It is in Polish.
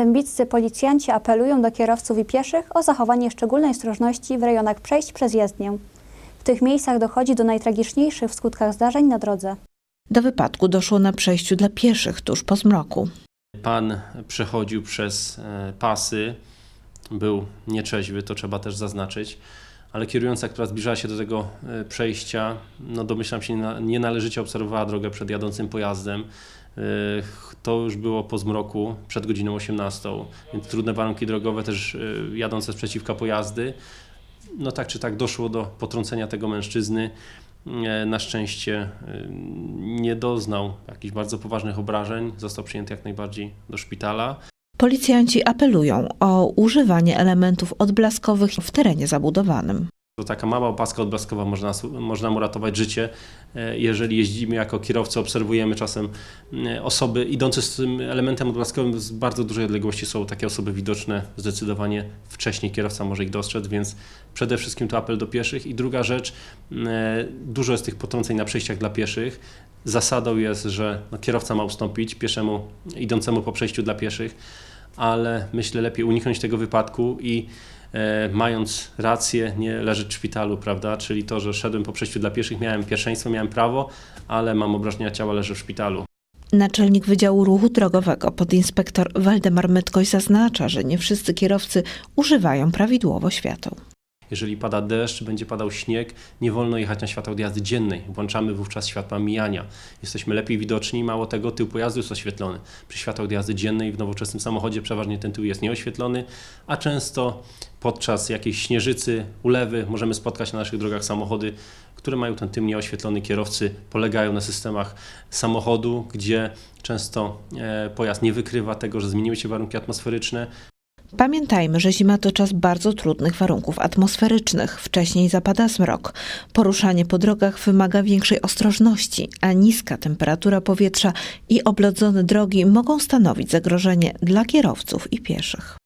Dębiccy policjanci apelują do kierowców i pieszych o zachowanie szczególnej ostrożności w rejonach przejść przez jezdnię. W tych miejscach dochodzi do najtragiczniejszych w skutkach zdarzeń na drodze. Do wypadku doszło na przejściu dla pieszych tuż po zmroku. Pan przechodził przez e, pasy, był nieczeźwy, to trzeba też zaznaczyć, ale kierująca, która zbliżała się do tego e, przejścia, no domyślam się, nie- nie należycie obserwowała drogę przed jadącym pojazdem. E, To już było po zmroku, przed godziną 18, więc trudne warunki drogowe, też e, jadące sprzeciwka pojazdy. No tak czy tak doszło do potrącenia tego mężczyzny. E, Na szczęście nie doznał jakichś bardzo poważnych obrażeń, został przyjęty jak najbardziej do szpitala. Policjanci apelują o używanie elementów odblaskowych w terenie zabudowanym. To taka mała opaska odblaskowa można, można mu ratować życie. E, Jeżeli jeździmy jako kierowcy, obserwujemy czasem e, osoby idące z tym elementem odblaskowym z bardzo dużej odległości są takie osoby widoczne, zdecydowanie wcześniej kierowca może ich dostrzec, więc przede wszystkim to apel do pieszych. I druga rzecz, e, dużo jest tych potrąceń na przejściach dla pieszych. Zasadą jest, że no, kierowca ma ustąpić pieszemu idącemu po przejściu dla pieszych, ale myślę lepiej uniknąć tego wypadku i e, mając rację, nie leżeć w szpitalu, prawda? Czyli to, że szedłem po przejściu dla pieszych, miałem pierwszeństwo, miałem prawo, ale mam obrażenia ciała, leżę w szpitalu. Naczelnik Wydziału Ruchu Drogowego, podinspektor Waldemar Mytkoś zaznacza, że nie wszyscy kierowcy używają prawidłowo świateł. Jeżeli pada deszcz, będzie padał śnieg, nie wolno jechać na światło jazdy dziennej. Włączamy wówczas światła mijania. Jesteśmy lepiej widoczni, mało tego, tył pojazdu jest oświetlony. Przy światłach jazdy dziennej w nowoczesnym samochodzie przeważnie ten tył jest nieoświetlony, a często podczas jakiejś śnieżycy, ulewy możemy spotkać na naszych drogach samochody, które mają ten tył nieoświetlony. Kierowcy polegają na systemach samochodu, gdzie często e, pojazd nie wykrywa tego, że zmieniły się warunki atmosferyczne, Pamiętajmy, że zima to czas bardzo trudnych warunków atmosferycznych. Wcześniej zapada zmrok. Poruszanie po drogach wymaga większej ostrożności, a niska temperatura powietrza i oblodzone drogi mogą stanowić zagrożenie dla kierowców i pieszych.